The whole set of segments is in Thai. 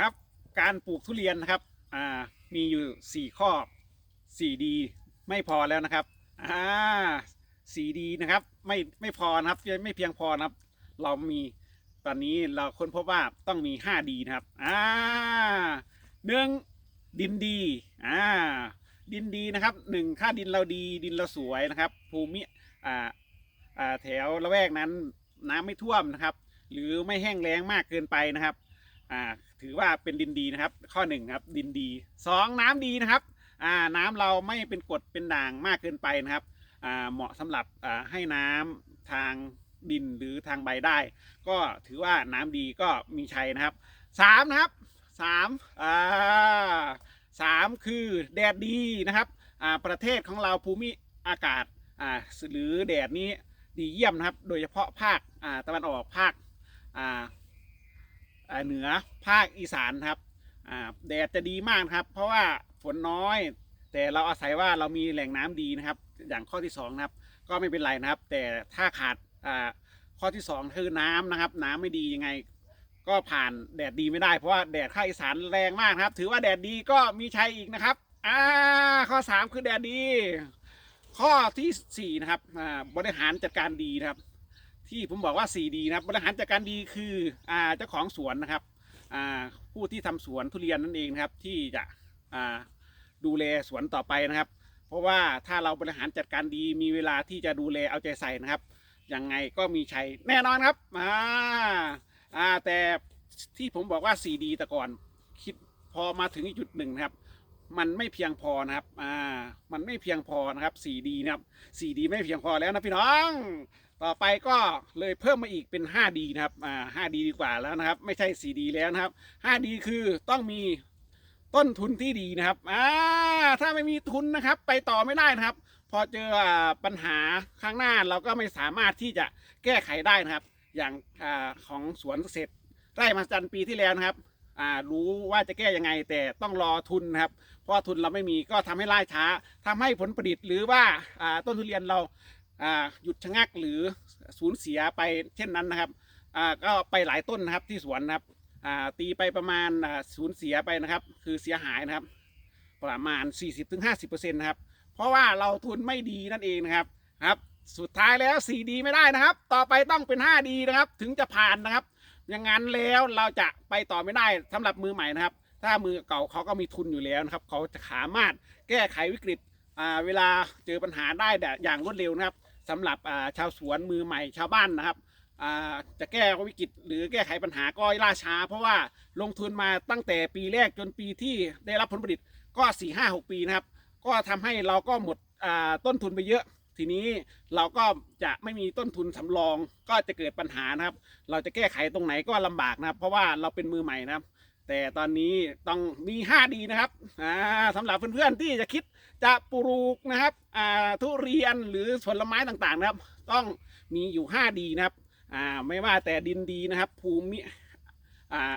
ครับการปลูกทุเรียนนะครับอ่ามีอยู่ 4 ข้อ4ดีไม่พอแล้วนะครับอ่าสี่ดีนะครับไม่ไม่พอนะครับไม่เพียงพอนะครับ เรามีตอนนี้เราค้นพบว่าต้องมี5ดีนะครับอ่าหนึ่งดินดีอ่าดินดีนะครับหนึ่งค่าดินเราดีดินเราสวยนะครับ ภูมิอ่าอ่าแถวละแวกนั้นน้ำไม่ท่วมนะครับ หรือไม่แห้งแล้งมากเกินไปนะครับ อ่าถือว่าเป็นดินดีนะครับ ข้อหนึ่งครับดินดีสองน้ำดีนะครับอ่าน้ำเราไม่เป็นกรดเป็นด่างมากเกินไปนะครับอ่าเหมาะสำหรับอ่าให้น้ำทางดินหรือทางใบได้ ก็ถือว่าน้ำดีก็มีชัยนะครับสามนะครับสามอ่าสามคือแดดดีนะครับอ่าประเทศของเราภูมิอากาศอ่าหรือแดดนี้ดีเยี่ยมนะครับ โดยเฉพาะภาคอ่าตะวันออกภาคอ่าอ่า เหนือภาคอีสานครับแดดจะดีมากครับ เพราะว่าฝนน้อย แต่เราอาศัยว่าเรามีแหล่งน้ำดีนะครับ อย่างข้อที่สองนะครับ ก็ไม่เป็นไรนะครับ แต่ถ้าขาดข้อที่สองคือน้ำนะครับ น้ำไม่ดียังไง ก็ผ่านแดดดีไม่ได้เพราะว่าแดดภาคอีสานแรงมากครับ ถือว่าแดดดีก็มีชัยอีกนะครับอ่าข้อสามคือแดดดี ข้อที่สี่นะครับบริหารจัดการดีนะครับ ที่ผมบอกว่า 4D นะครับบริหารจัดการดีคืออ่าเจ้าของสวนนะครับอ่าผู้ที่ทำสวนทุเรียนนั่นเองนะครับ ที่จะอ่าดูแลสวนต่อไปนะครับ เพราะว่าถ้าเราบริหารจัดการดีมีเวลาที่จะดูแลเอาใจใส่นะครับยังไงก็มีชัยแน่นอนครับอ่าอ่าแต่ที่ผมบอกว่า 4D แต่ก่อนคิดพอมาถึงจุดหนึ่งนะครับ มันไม่เพียงพอนะครับอ่ามันไม่เพียงพอนะครับ 4D นะครับ 4D ไม่เพียงพอแล้วนะพี่น้อง ต่อไปก็เลยเพิ่มมาอีกเป็น 5D นะครับอ่า 5D ดีกว่าแล้วนะครับ ไม่ใช่ 4D แล้วนะครับ 5D คือต้องมีต้นทุนที่ดีนะครับอ่าถ้าไม่มีทุนนะครับ ไปต่อไม่ได้นะครับ พอเจอปัญหาข้างหน้าเราก็ไม่สามารถที่จะแก้ไขได้นะครับ อย่างอของสวนเกษตรไร่มาจันปีที่แล้วนะครับรู้ว่าจะแก้ยังไงแต่ต้องรอทุนนะครับ เพราะว่าทุนเราไม่มีก็ทำให้ล่าช้าทำให้ผลผลิตหรือว่าต้นทุเรียนเรา หยุดชะงักหรือสูญเสียไปเช่นนั้นนะครับก็ไปหลายต้นนะครับที่สวนนะครับตีไปประมาณสูญเสียไปนะครับ คือเสียหายนะครับ ประมาณ 40-50%นะครับเพราะว่าเราทุนไม่ดีนั่นเองนะครับครับ สุดท้ายแล้ว 4D ไม่ได้นะครับ ต่อไปต้องเป็น 5D นะครับ ถึงจะผ่านนะครับอย่างนั้นแล้วเราจะไปต่อไม่ได้สำหรับมือใหม่นะครับ ถ้ามือเก่าเขาก็มีทุนอยู่แล้วนะครับ เขาจะสามารถแก้ไขวิกฤตเวลาเจอปัญหาได้แบบอย่างรวดเร็วนะครับ สำหรับชาวสวนมือใหม่ชาวบ้านนะครับจะแก้วิกฤตหรือแก้ไขปัญหาก็ล่าช้า เพราะว่าลงทุนมาตั้งแต่ปีแรกจนปีที่ได้รับผลผลิตก็4 5 6 ปีนะครับ ก็ทำให้เราก็หมดต้นทุนไปเยอะ ทีนี้เราก็จะไม่มีต้นทุนสำรองก็จะเกิดปัญหานะครับ เราจะแก้ไขตรงไหนก็ลำบากนะครับ เพราะว่าเราเป็นมือใหม่นะครับ แต่ตอนนี้ต้องมี 5D นะครับอ่าสำหรับเพื่อนๆที่จะคิดจะปลูกนะครับอ่าทุเรียนหรือผลไม้ต่างๆนะครับ ต้องมีอยู่ 5D นะครับอ่าไม่ว่าแต่ดินดีนะครับ ภูมิอ่า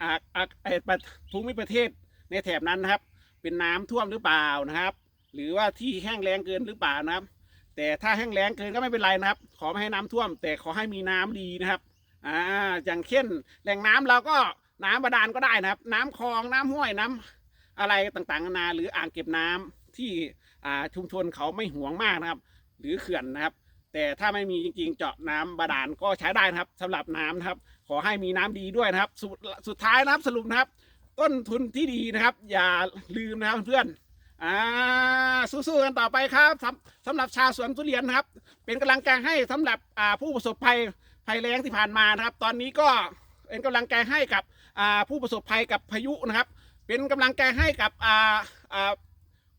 อ่าอ่าภูมิประเทศในแถบนั้นนะครับ เป็นน้ำท่วมหรือเปล่านะครับ หรือว่าที่แห้งแล้งเกินหรือเปล่านะครับ แต่ถ้าแห้งแล้งเกินก็ไม่เป็นไรนะครับ ขอไม่ให้น้ำท่วม แต่ขอให้มีน้ำดีนะครับอ่าอย่างเช่นแหล่งน้ำเราก็ น้ำบาดาลก็ได้นะครับ น้ำคลองน้ำห้วยน้ำอะไรต่างๆนานาหรืออ่างเก็บน้ำที่ชุมชนเขาไม่ห่วงมากนะครับ หรือเขื่อนนะครับ แต่ถ้าไม่มีจริงๆ เจาะน้ำบาดาลก็ใช้ได้นะครับสำหรับน้ำนะครับ ขอให้มีน้ำดีด้วยนะครับ สุดสุดท้ายนะครับสรุปนะครับ ต้นทุนที่ดีนะครับ อย่าลืมนะครับเพื่อนอ่าสู้ๆกันต่อไปครับสำสำหรับชาวสวนทุเรียนนะครับ เป็นกำลังใจให้สำหรับผู้ประสบภัยภัยแล้งที่ผ่านมานะครับ ตอนนี้ก็เป็นกำลังใจให้กับ ผู้ประสบภัยกับพายุนะครับ เป็นกำลังใจให้กับ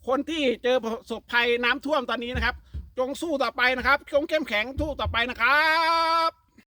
คนที่เจอประสบภัยน้ำท่วมตอนนี้นะครับ จงสู้ต่อไปนะครับ จงเข้มแข็งทู่ต่อไปนะครับ